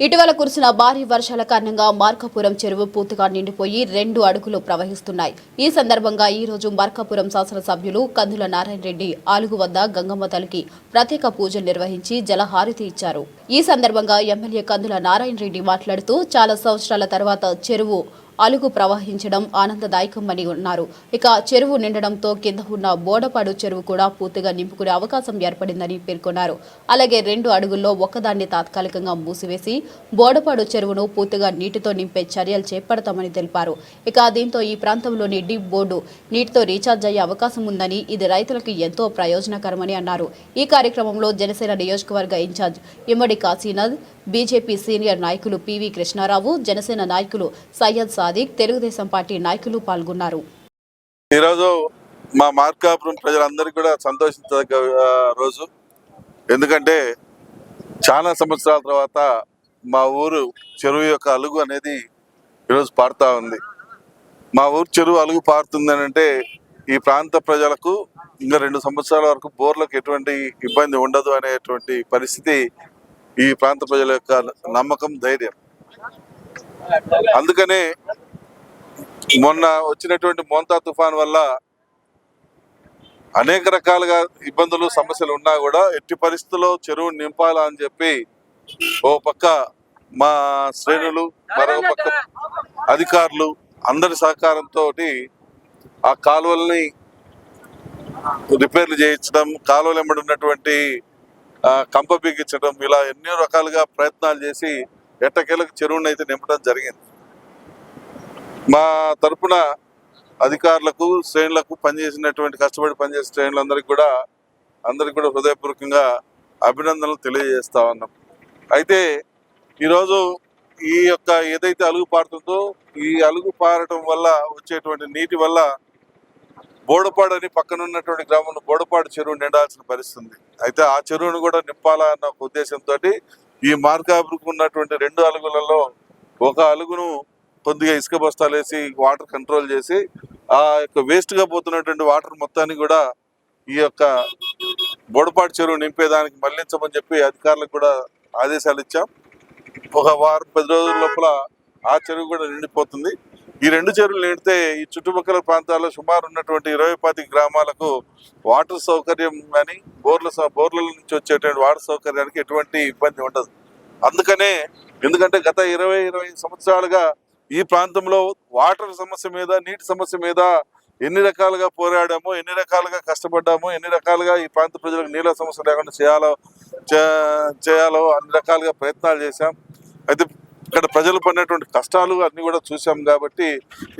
ఇటీవల కురిసిన భారీ వర్షాల కారణంగా మార్కాపురం చెరువు పూర్తిగా నిండిపోయి రెండు అడుగులు ప్రవహిస్తున్నాయి. ఈ సందర్భంగా ఈ రోజు మార్కాపురం శాసనసభ్యులు కందుల నారాయణ రెడ్డి ఆలుగు వద్ద గంగమ్మ తల్లికి ప్రత్యేక పూజలు నిర్వహించి జలహారతి ఇచ్చారు. ఈ సందర్భంగా ఎమ్మెల్యే కందుల నారాయణ రెడ్డి మాట్లాడుతూ చాలా సంవత్సరాల తర్వాత చెరువు అలుగు ప్రవహించడం ఆనందదాయకమని ఉన్నారు. ఇక చెరువు నిండడంతో కింద ఉన్న బోడపాడు చెరువు కూడా పూర్తిగా నింపుకునే అవకాశం ఏర్పడిందని పేర్కొన్నారు. అలాగే రెండు అడుగుల్లో ఒకదాన్ని తాత్కాలికంగా మూసివేసి బోడపాడు చెరువును పూర్తిగా నీటితో నింపే చర్యలు చేపడతామని తెలిపారు. ఇక దీంతో ఈ ప్రాంతంలోని డిప్ బోర్డు నీటితో రీఛార్జ్ అయ్యే అవకాశం ఉందని ఇది రైతులకు ఎంతో ప్రయోజనకరమని అన్నారు. ఈ కార్యక్రమంలో జనసేన నియోజకవర్గ incharge Immadi Kashinath BJP senior నాయకులు పివి కృష్ణారావు జనసేన నాయకులు సయ్యద్ సాదిక్ తెలుగుదేశం పార్టీ నాయకులు పాల్గొన్నారు. ఈరోజు మా మార్కాపురం ప్రజలందరికీ కూడా సంతోషించదగ్గ రోజు. ఎందుకంటే చాలా సంవత్సరాల తర్వాత మా ఊరు చెరువు యొక్క అలుగు అనేది ఈరోజు పారుతూ ఉంది. మా ఊరు చెరువు అలుగు పారుతుంది అంటే ఈ ప్రాంత ప్రజలకు ఇంకా రెండు సంవత్సరాల వరకు బోర్లకు ఎటువంటి ఇబ్బంది ఉండదు అనేటువంటి పరిస్థితి ఈ ప్రాంత ప్రజల యొక్క నమ్మకం ధైర్యం. అందుకనే మొన్న వచ్చినటువంటి మోంతా తుఫాన్ వల్ల అనేక రకాలుగా ఇబ్బందులు సమస్యలు ఉన్నా కూడా ఎట్టి పరిస్థితుల్లో చెరువు నింపాలా అని చెప్పి ఓ పక్క మా శ్రేణులు మరో పక్క అధికారులు అందరి సహకారంతో ఆ కాలువల్ని రిపేర్లు చేయించడం కాలువలు వెంబడి ఉన్నటువంటి కంప బిగించడం ఇలా ఎన్నో రకాలుగా ప్రయత్నాలు చేసి ఎట్టకేలకు చెరువుని అయితే నింపడం జరిగింది. మా తరపున అధికారులకు శ్రేణులకు పనిచేసినటువంటి కష్టపడి పనిచేసే శ్రేణులందరికీ కూడా అందరికి కూడా హృదయపూర్వకంగా అభినందనలు తెలియజేస్తా ఉన్నాం. అయితే ఈరోజు ఈ యొక్క ఏదైతే అలుగు పారుతుందో ఈ అలుగు పారటం వల్ల వచ్చేటువంటి నీటి వల్ల బోడపాడు అని పక్కన ఉన్నటువంటి గ్రామంలో బోడపాడు చెరువు నిండాల్సిన పరిస్థితి అయితే ఆ చెరువును కూడా నింపాలా అన్న ఒక ఉద్దేశంతో ఈ మార్గాభివృద్ధికి ఉన్నటువంటి రెండు అలుగులలో ఒక అలుగును కొద్దిగా ఇసుక బస్తాలు వేసి వాటర్ కంట్రోల్ చేసి ఆ యొక్క వేస్ట్గా పోతున్నటువంటి వాటర్ మొత్తాన్ని కూడా ఈ యొక్క బోడపాడు చెరువు నింపేదానికి మళ్ళించమని చెప్పి అధికారులకు కూడా ఆదేశాలు ఇచ్చాం. ఒక వారం పది రోజుల లోపల ఆ చెరువు కూడా నిండిపోతుంది. ఈ రెండు చెరువులు నిండితే ఈ చుట్టుపక్కల ప్రాంతాల్లో సుమారు ఉన్నటువంటి ఇరవై పాతి గ్రామాలకు వాటర్ సౌకర్యం కానీ బోర్ల బోర్ల నుంచి వచ్చేటువంటి వాటర్ సౌకర్యానికి ఎటువంటి ఇబ్బంది ఉండదు. అందుకనే ఎందుకంటే గత ఇరవై ఇరవై సంవత్సరాలుగా ఈ ప్రాంతంలో వాటర్ సమస్య మీద నీటి సమస్య మీద ఎన్ని రకాలుగా పోరాడామో ఎన్ని రకాలుగా కష్టపడ్డామో ఎన్ని రకాలుగా ఈ ప్రాంత ప్రజలకు నీళ్ళ సమస్య లేకుండా చేయాలో చే- చేయాలో అన్ని రకాలుగా ప్రయత్నాలు చేశాం. అయితే ఇక్కడ ప్రజలు పడినటువంటి కష్టాలు అన్ని కూడా చూసాం కాబట్టి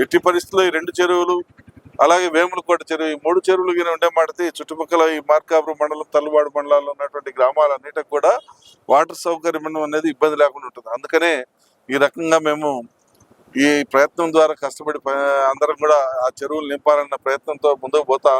ఎట్టి పరిస్థితుల్లో ఈ రెండు చెరువులు అలాగే వేములకోట చెరువు ఈ మూడు చెరువులు గిన ఉండే మాటది చుట్టుపక్కల ఈ మార్కాపురం మండలం తల్లుబాడు మండలాల్లో ఉన్నటువంటి గ్రామాలన్నిటికి కూడా వాటర్ సౌకర్యం అనేది ఇబ్బంది లేకుండా ఉంటుంది. అందుకనే ఈ రకంగా మేము ఈ ప్రయత్నం ద్వారా కష్టపడి అందరం కూడా ఆ చెరువులు నింపాలన్న ప్రయత్నంతో ముందుకు పోతా